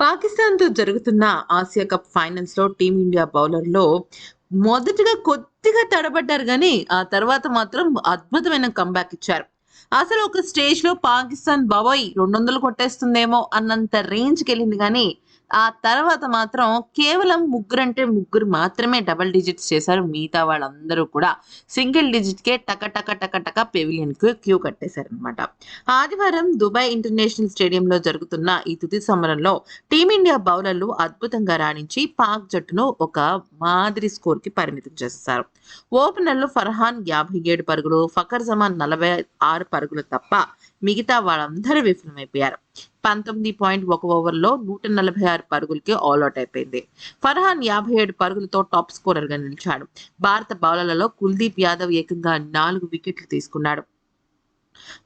పాకిస్తాన్తో జరుగుతున్న Asia cup ఫైనల్స్లో టీమిండియా బౌలర్లో మొదటగా కొద్దిగా తడబడ్డారు కానీ ఆ తర్వాత మాత్రం అద్భుతమైన కంబ్యాక్ ఇచ్చారు. అసలు ఒక స్టేజ్లో పాకిస్తాన్ బాబోయ్ రెండు వందలు కొట్టేస్తుందేమో అన్నంత రేంజ్కి వెళ్ళింది కానీ ఆ తర్వాత మాత్రం కేవలం ముగ్గురు అంటే ముగ్గురు మాత్రమే డబల్ డిజిట్స్ చేశారు. మిగతా వాళ్ళందరూ కూడా సింగిల్ డిజిట్కే టక టక టక టక పెవిలియన్కు క్యూ కట్టేశారు అనమాట ఆదివారం దుబాయ్ ఇంటర్నేషనల్ స్టేడియంలో జరుగుతున్న ఈ తుది సమరంలో టీమిండియా బౌలర్లు అద్భుతంగా రాణించి పాక్ జట్టును ఒక మాదిరి స్కోర్కి పరిమితం చేస్తారు ఓపెనర్లు ఫర్హాన్ యాభై ఏడు పరుగులు ఫకర్ జమాన్ నలభై ఆరు పరుగులు తప్ప మిగతా వాళ్ళందరూ విఫలమైపోయారు. పంతొమ్మిది పాయింట్ ఒక ఓవర్లో నూట నలభై ఆరు పరుగులకి ఆల్అౌట్ అయిపోయింది. ఫర్హాన్ యాభై ఏడు పరుగులతో టాప్ స్కోరర్గా నిలిచాడు. భారత బౌలర్లలో కుల్దీప్ యాదవ్ ఏకంగా నాలుగు వికెట్లు తీసుకున్నాడు.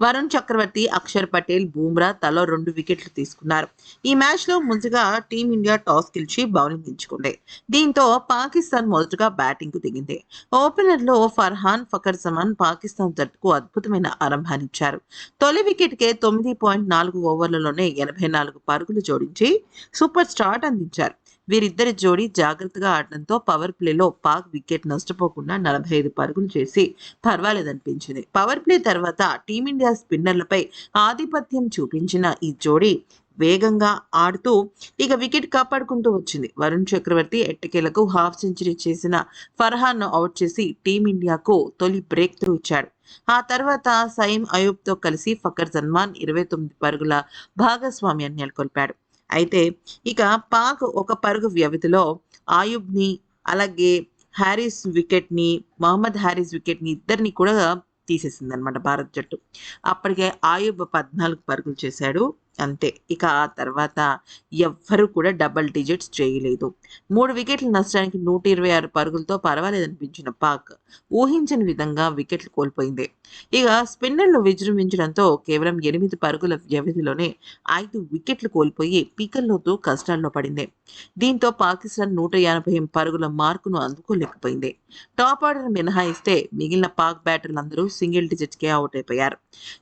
వరుణ్ చక్రవర్తి అక్షర్ పటేల్ బూమ్రా తలో రెండు వికెట్లు తీసుకున్నారు. ఈ మ్యాచ్లో ముందుగా టీమిండియా టాస్ గెలిచి బౌలింగ్ ఎంచుకుంది. దీంతో పాకిస్తాన్ మొదటగా బ్యాటింగ్కు దిగింది. ఓపెనర్లో ఫర్హాన్ ఫకర్ జమాన్ పాకిస్తాన్ జట్టుకు అద్భుతమైన ఆరంభాన్నిచ్చారు తొలి వికెట్కే తొమ్మిది పాయింట్ నాలుగు ఓవర్లలోనే ఎనభై నాలుగు పరుగులు జోడించి సూపర్ స్టార్ట్ అందించారు. వీరిద్దరి జోడీ జాగ్రత్తగా ఆడడంతో పవర్ ప్లేలో పాక్ వికెట్ నష్టపోకుండా నలభై ఐదు పరుగులు చేసి పర్వాలేదనిపించింది. పవర్ ప్లే తర్వాత టీమిండియా స్పిన్నర్లపై ఆధిపత్యం చూపించిన ఈ జోడీ వేగంగా ఆడుతూ ఇక వికెట్ కాపాడుకుంటూ వచ్చింది. వరుణ్ చక్రవర్తి ఎట్టకేలకు హాఫ్ సెంచరీ చేసిన ఫర్హాన్ను అవుట్ చేసి టీమిండియాకు తొలి బ్రేక్ త్రూ ఇచ్చాడు. ఆ తర్వాత సైమ్ అయూబ్తో కలిసి ఫకర్ జన్మాన్ ఇరవై తొమ్మిది పరుగుల భాగస్వామ్యాన్ని నెలకొల్పాడు. అయితే ఇక పాక్ ఒక పరుగు వ్యవధిలో ఆయుబ్ని అలాగే హ్యారిస్ వికెట్ని మహమ్మద్ హ్యారిస్ వికెట్ని ఇద్దరిని కూడా తీసేసింది అనమాట భారత్ జట్టు. అప్పటికే ఆయుబ్ పద్నాలుగు పరుగులు చేశాడు. అంతే. ఇక ఆ తర్వాత ఎవ్వరూ కూడా డబల్ డిజిట్స్ చేయలేదు. మూడు వికెట్లు నష్టానికి నూట ఇరవై ఆరు పరుగులతో పర్వాలేదనిపించిన పాక్ ఊహించని విధంగా వికెట్లు కోల్పోయింది. ఇక స్పిన్నర్లు విజృంభించడంతో కేవలం ఎనిమిది పరుగుల వ్యవధిలోనే ఐదు వికెట్లు కోల్పోయి పీకల్లోతూ కష్టాల్లో పడింది. దీంతో పాకిస్తాన్ నూట ఎనభై పరుగుల మార్కును అందుకోలేకపోయింది. టాప్ ఆర్డర్ మినహాయిస్తే మిగిలిన పాక్ బ్యాటర్లందరూ సింగిల్ డిజిట్కే అవుట్ అయిపోయారు.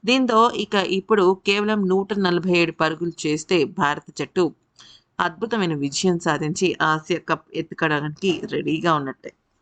దీంతో ఇక ఇప్పుడు కేవలం నూట నలభై ఏడు పరుగులు చేస్తే భారత జట్టు అద్భుతమైన విజయం సాధించి ఆసియా కప్ ఎత్తుకడానికి రెడీగా ఉన్నట్టే.